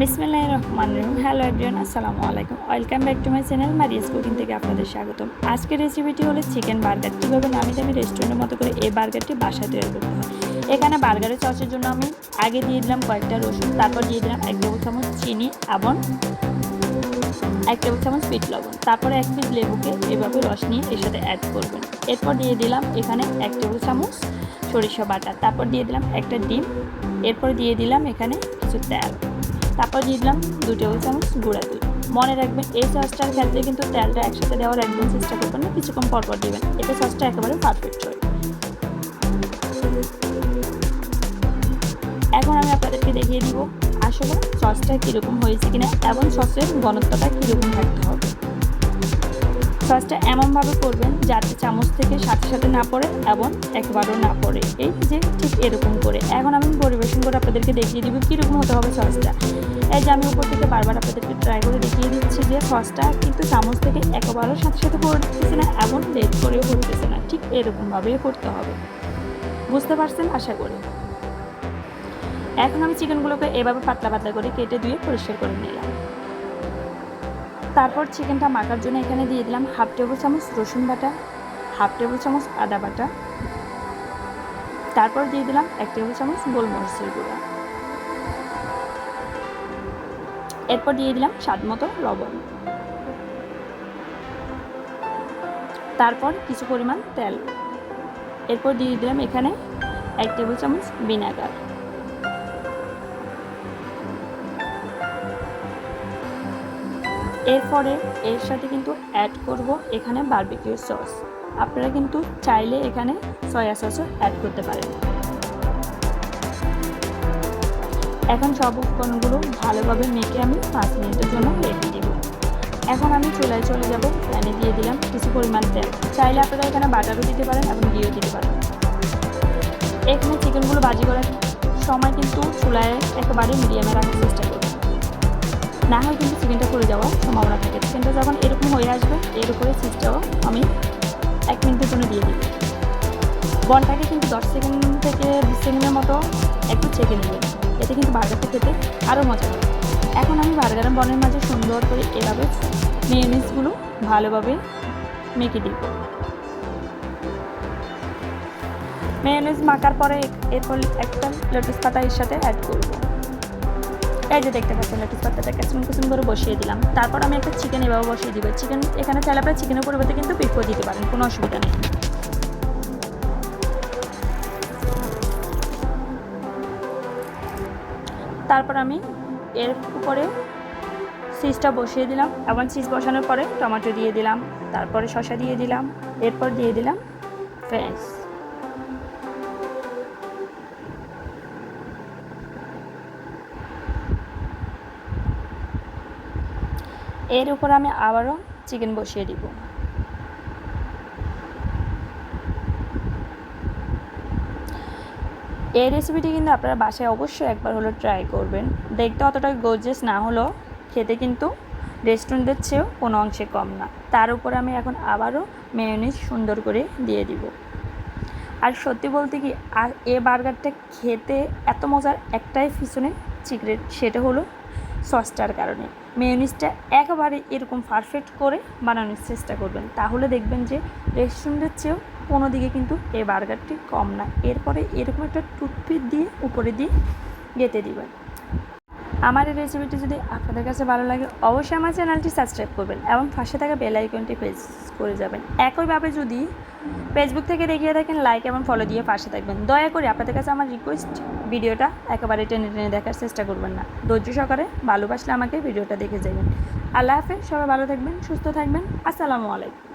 বিসমিল্লাহ রহমান রহিম। Hello everyone আসসালামু আলাইকুম। Welcome back to my channel Maria's cooking থেকে আপনাদের স্বাগতম। আজকের রেসিপিটি হলো চিকেন বার্গার কীভাবে নামি দামি রেস্টুরেন্টের মতো করে এই বার্গারটি বাসায় তৈরি করতে হয়? এখানে বার্গারের সসের জন্য আমি আগে দিয়ে দিলাম কয়েকটা রসুন, তারপর দিয়ে দিলাম এক টেবিল চামচ চিনি, এবং এক টেবিল চামচ পিট লবণ। তারপরে এক পিস লেবুকে এভাবে রস নিয়ে এর সাথে অ্যাড করবেন। এরপর দিয়ে দিলাম এখানে এক টেবিল চামচ সরিষা বাটা। তারপর দিয়ে দিলাম একটা ডিম। এরপর দিয়ে দিলাম এখানে কিছু তেল। তারপর দিয়ে দিলাম দু টেবিল চামচ গুঁড়া দুধ। মনে রাখবেন, এই সসটার ক্ষেত্রে কিন্তু তেলটা একসাথে দেওয়ার একদম চেষ্টা করবেন না, কিছুক্ষণ পরপর দেবেন। এতে সসটা একেবারে পারফেক্ট হয় এখন আমি আপনাদেরকে দেখিয়ে দিব আসলে সসটা কীরকম হয়েছে কিনা এবং সসের ঘনত্বটা কীরকম থাকতে হবে। সসটা এমনভাবে করবেন যাতে চামচ থেকে সাথে সাথে না পড়ে এবং একবারও না পড়ে। এই যে ঠিক এরকম করে। এখন আমি পরিবেশন করে আপনাদেরকে দেখিয়ে দিব কীরকম হতে হবে সসটা। এই যে আমি উপর থেকে বারবার আপনাদেরকে ট্রাই করে দেখিয়ে দিচ্ছি যে সসটা কিন্তু চামচ থেকে একবারও সাথে সাথে পড়তেছে না এবং লেট করেও পড়তেছে না। ঠিক এরকমভাবেই করতে হবে। বুঝতে পারছেন? আশা করি। এখন আমি চিকেনগুলোকে এভাবে পাতলা পাতলা করে কেটে ধুয়ে পরিষ্কার করে নিলাম। তারপর চিকেনটা মাখার জন্য এখানে দিয়ে দিলাম হাফ টেবিল চামচ রসুন বাটা হাফ টেবিল চামচ আদা বাটা। তারপর দিয়ে দিলাম এক টেবিল চামচ গোলমরিচের গুঁড়া। এরপর দিয়ে দিলাম স্বাদ মতো লবণ। তারপর কিছু পরিমাণ তেল। এরপর দিয়ে দিলাম এখানে এক টেবিল চামচ ভিনেগার এরপরে এর সাথে কিন্তু অ্যাড করব এখানে বারবিকিউ সস আপনারা কিন্তু চাইলে এখানে সয়া সসও অ্যাড করতে পারেন। এখন সব উপকরণগুলো ভালোভাবে মেখে আমি পাঁচ মিনিটের জন্য রেখে দিব। এখন আমি চুলায় চলে যাব, প্যানে দিয়ে দিলাম কিছু পরিমাণ তেল। চাইলে আপনারা এখানে বাটারও দিতে পারেন এবং ঘিও দিতে পারেন। এখানে চিকেনগুলো বাজি করার সময় কিন্তু চুলায় একেবারে মিডিয়ামে রাখার চেষ্টা না হয় কিন্তু চিকেনটা করে যাওয়ার সম্ভাবনা থাকে। চিকেনটা যখন এরকম হয়ে আসবে, এর উপরে চিজটাও আমি এক মিনিটের জন্য দিয়ে দিই। বনটাকে কিন্তু দশ সেকেন্ড থেকে বিশ সেকেন্ডের মতো একটু চেকে নেবেন এতে কিন্তু বার্গারটা খেতে আরও মজা হবে। এখন আমি বার্গারের বনের মাঝে সুন্দর করে এভাবে মেয়নিজগুলো ভালোভাবে মেখে দিই মেয়নিজ মাখার পরে এরপর একটা লেটুস পাতা এর সাথে অ্যাড করব। এই যে দেখতে পাচ্ছেন লেটুস পাতাটা কুচুম কুচুম করে বসিয়ে দিলাম। তারপর আমি একটা চিকেন এভাবে বসিয়ে দিব। চিকেন এখানে চাইলে আপনারা চিকেনের পরিবর্তে কিন্তু পিকও দিতে পারেন, কোনো অসুবিধা নেই। তারপর আমি এর উপরে চিজটা বসিয়ে দিলাম। এবং চিজ বসানোর পরে টমেটো দিয়ে দিলাম, তারপরে শসা দিয়ে দিলাম, এরপর দিয়ে দিলাম ফ্রেঞ্চ এর উপর আমি আবারও চিকেন বসিয়ে দিব। এই রেসিপিটি কিন্তু আপনারা বাসায় অবশ্যই একবার হলো ট্রাই করবেন। দেখতে অতটা গোজেস না হলেও খেতে কিন্তু রেস্টুরেন্টের চেয়েও কোনো অংশে কম না। তার উপর আমি এখন আবারও মেয়নিজ সুন্দর করে দিয়ে দিব। আর সত্যি বলতে কি, আর এ বার্গারটা খেতে এত মজার একটাই পিছনে সিক্রেট সেটা হলো সসটার কারণে। মেয়নিজটা একেবারে এরকম পারফেক্ট করে বানানোর চেষ্টা করবেন। তাহলে দেখবেন যে রেস্টুরেন্টের চেয়েও কোনো দিকে কিন্তু এই বার্গারটি কম না। এরপরে এরকম একটা টুথপিক দিয়ে উপরে দিয়ে গেঁথে দিবেন। আমার এই রেসিপিটি যদি আপনাদের কাছে ভালো লাগে, অবশ্যই আমার চ্যানেলটি সাবস্ক্রাইব করবেন এবং পাশে থাকা বেল আইকনটি প্রেস করে যাবেন। একইভাবে যদি ফেসবুক থেকে দেখিয়ে থাকেন লাইক এবং ফলো দিয়ে পাশে থাকবেন। দয়া করে আপনাদের কাছে আমার রিকোয়েস্ট ভিডিওটা একেবারে টেনে টেনে দেখার চেষ্টা করবেন না। ধৈর্য সহকারে ভালোবাসলে আমাকে ভিডিওটা দেখে যাবেন। আল্লাহ হাফেজ, সবাই ভালো থাকবেন, সুস্থ থাকবেন। আসসালামু আলাইকুম।